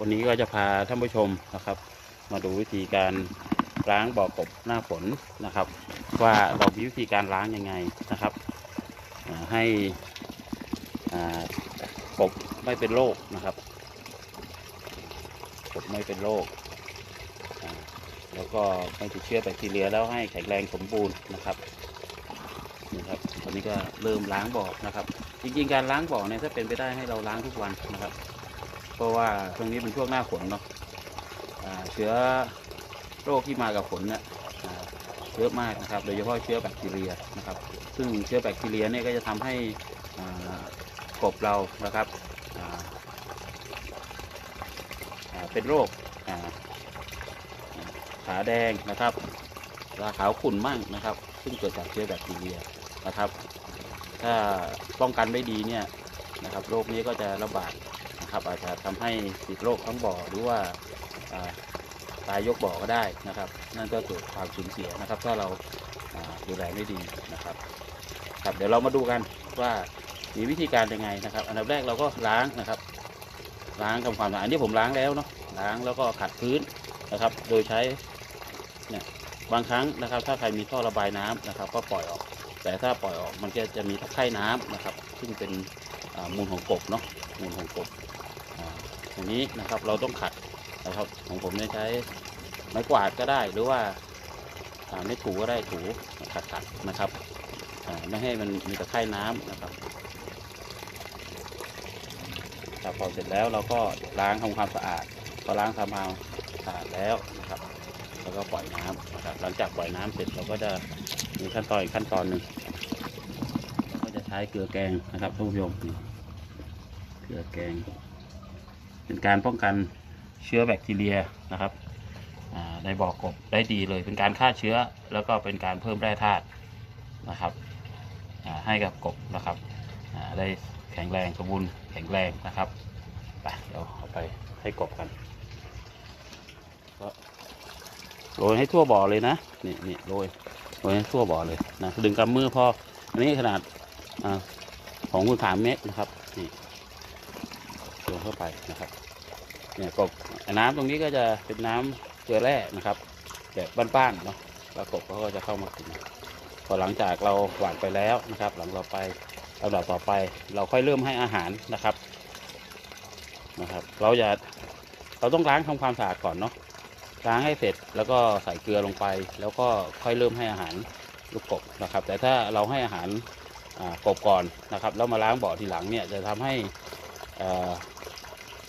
วันนี้ก็จะพาท่านผู้ชมนะครับ มาดูวิธีการล้างบ่อกบหน้าฝนนะครับ ว่าเรามีวิธีการล้างยังไงนะครับให้กบไม่เป็นโรคนะครับกบไม่เป็นโรคแล้วก็ไม่ติดเชื้อแบคทีเรียแล้วให้แข็งแรงสมบูรณ์นะครับนี่ครับวันนี้ก็เริ่มล้างบ่อนะครับ จริงๆการล้างบ่อเนี่ยถ้าเป็นไปได้ให้เราล้างทุกวันนะครับ เพราะว่าช่วงนี้เป็นช่วงหน้าฝนเนาะเชื้อโรคที่มากับฝนเนี่ยเยอะมากนะครับ โดยเฉพาะเชื้อแบคทีเรียนะครับ ซึ่งเชื้อแบคทีเรียเนี่ยก็จะทำให้กบเรานะครับเป็นโรคขาแดงนะครับราขาวขุ่นมั่งนะครับ ซึ่งเกิดจากเชื้อแบคทีเรียนะครับ ถ้าป้องกันไม่ดีเนี่ยนะครับโรคนี้ก็จะระบาด นะครับ อาจจะทำให้ติดโรคทั้งบ่อหรือว่าตายยกบ่อก็ได้นะครับ นั่นก็เกิดความสูญเสียนะครับ ถ้าเราดูแลไม่ดีนะครับครับ เดี๋ยวเรามาดูกันว่ามีวิธีการยังไงนะครับ อันดับแรกเราก็ล้างนะครับ ล้างทำความสะอาดอันนี้ผมล้างแล้วเนาะล้างแล้วก็ขัดพื้นนะครับ โดยใช้เนี่ยบางครั้งนะครับ ถ้าใครมีท่อระบายน้ำนะครับ ก็ปล่อยออก แต่ถ้าปล่อยออกมันก็จะมีตะไคร่น้ำนะครับ ซึ่งเป็นมูลของกบเนาะมูลของกบ อย่างนี้นะครับเราต้องขัดนะครับของผมเนี่ยใช้ไม้กวาดก็ได้หรือว่าไม่ถูก็ได้ถูขัดขัดๆนะครับไม่ให้มันมีตะไคร่น้ำนะครับครับพอเสร็จแล้วเราก็ล้างทำความสะอาดพอล้างทำความสะอาดแล้วนะครับ แล้วก็ปล่อยน้ำนะครับหลังจากปล่อยน้ำเสร็จเราก็จะมีขั้นตอนอีกขั้นตอนหนึ่งเราก็จะใช้เกลือแกงนะครับท่านผู้ชมนี่เกลือแกง เป็นการป้องกันเชื้อแบคทีเรียนะครับในบ่อกบได้ดีเลย เป็นการฆ่าเชื้อแล้วก็เป็นการเพิ่มแร่ธาตุนะครับให้กับกบนะครับได้แข็งแรงสมบูรณ์แข็งแรงนะครับไปเดี๋ยวเอาไปให้กบกันก็โรยให้ทั่วบ่อเลยนะนี่นี่โรยโรยให้ทั่วบ่อเลยนะดึงกำมือพออันนี้ขนาดอของคุณสามเมตรนะครับนี่ ลงเข้าไปนะครับเนี่ยกบน้ำตรงนี้ก็จะเป็นน้ำเกลือแร่นะครับแบบบ้านๆเนาะแล้วกบเขาก็จะเข้ามากินพอหลังจากเราหว่านไปแล้วนะครับ หลังต่อไปลำดับต่อไป เราค่อยเริ่มให้อาหารนะครับนะครับ เราอย่าเราต้องล้างทำความสะอาดก่อนเนาะล้างให้เสร็จแล้วก็ใส่เกลือลงไป แล้วก็ค่อยเริ่มให้อาหารลูกกบนะครับ แต่ถ้าเราให้อาหารกบก่อนนะครับ แล้วมาล้างบ่อทีหลังเนี่ยจะทำให้อ่อ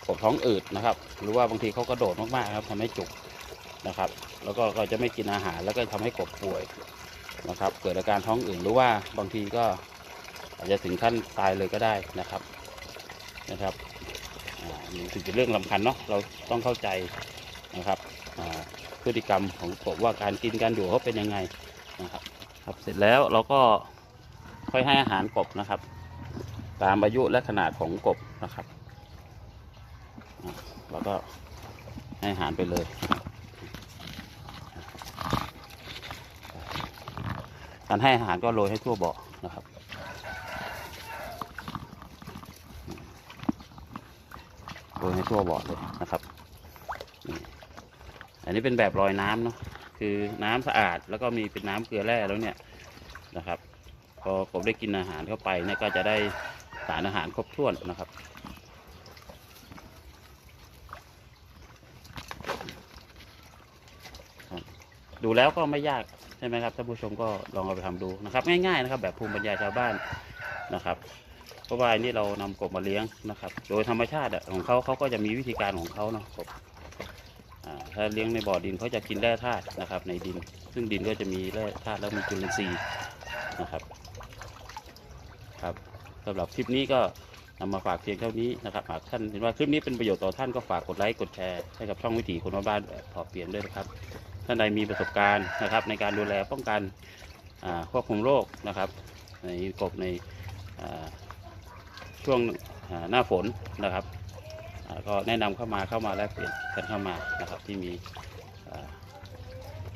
กบท้องอืดนะครับ หรือว่าบางทีเขากระโดดมากๆครับทำให้จุกนะครับ แล้วก็ก็จะไม่กินอาหารแล้วก็ทำให้กบป่วยนะครับ เกิดอาการท้องอืดหรือว่าบางทีก็อาจจะถึงขั้นตายเลยก็ได้นะครับนะครับนี่ถือเป็นเรื่องสำคัญเนาะเราต้องเข้าใจนะครับพฤติกรรมของกบว่าการกินการอยู่เขาเป็นยังไงนะครับครับเสร็จแล้วเราก็ค่อยให้อาหารกบนะครับ ตามอายุและขนาดของกบนะครับ อะแล้วก็ให้อาหารไปเลยการให้อาหารก็โรยให้ทั่วบ่อนะครับ โรยให้ทั่วบ่อเลยนะครับ อันนี้เป็นแบบลอยน้ำเนาะ คือน้ำสะอาดแล้วก็มีเป็นน้ำเกลือแร่แล้วเนี่ยนะครับ พอกบได้กินอาหารเข้าไปเนี่ยก็จะได้สารอาหารครบถ้วนนะครับ ดูแล้วก็ไม่ยากใช่ไหมครับท่านผู้ชมก็ลองเอาไปทำดูนะครับ ง่ายๆนะครับ แบบภูมิปัญญาชาวบ้านนะครับเพราะว่านี่เรานำกบมาเลี้ยงนะครับ โดยธรรมชาติของเขาเขาก็จะมีวิธีการของเขาเนาะกบถ้าเลี้ยงในบ่อดินเขาจะกินแร่ธาตุนะครับ ในดิน ซึ่งดินก็จะมีแร่ธาตุแล้วมีจุลินทรีย์นะครับ ครับสำหรับคลิปนี้ก็นำมาฝากเพียงเท่านี้นะครับหากท่านเห็นว่าคลิปนี้เป็นประโยชน์ต่อท่านก็ฝากกดไลค์กดแชร์ให้กับช่องวิถีคนบ้านแบบพอเปลี่ยนด้วยนะครับ ท่านใดมีประสบการณ์นะครับ ในการดูแลป้องกันควบคุมโรคนะครับ ในกบในช่วงหน้าฝนนะครับก็แนะนำเข้ามาเข้ามาแลกเปลี่ยนกันเข้ามานะครับ ที่มี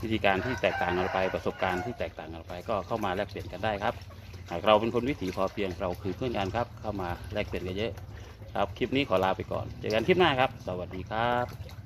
วิธีการที่แตกต่างกันไปประสบการณ์ที่แตกต่างกันไป ก็เข้ามาแลกเปลี่ยนกันได้ครับหากเราเป็นคนวิถีพอเพียงเราคือเพื่อนกันครับ เข้ามาแลกเปลี่ยนกันเยอะ ครับคลิปนี้ขอลาไปก่อนเจอกันคลิปหน้าครับ สวัสดีครับ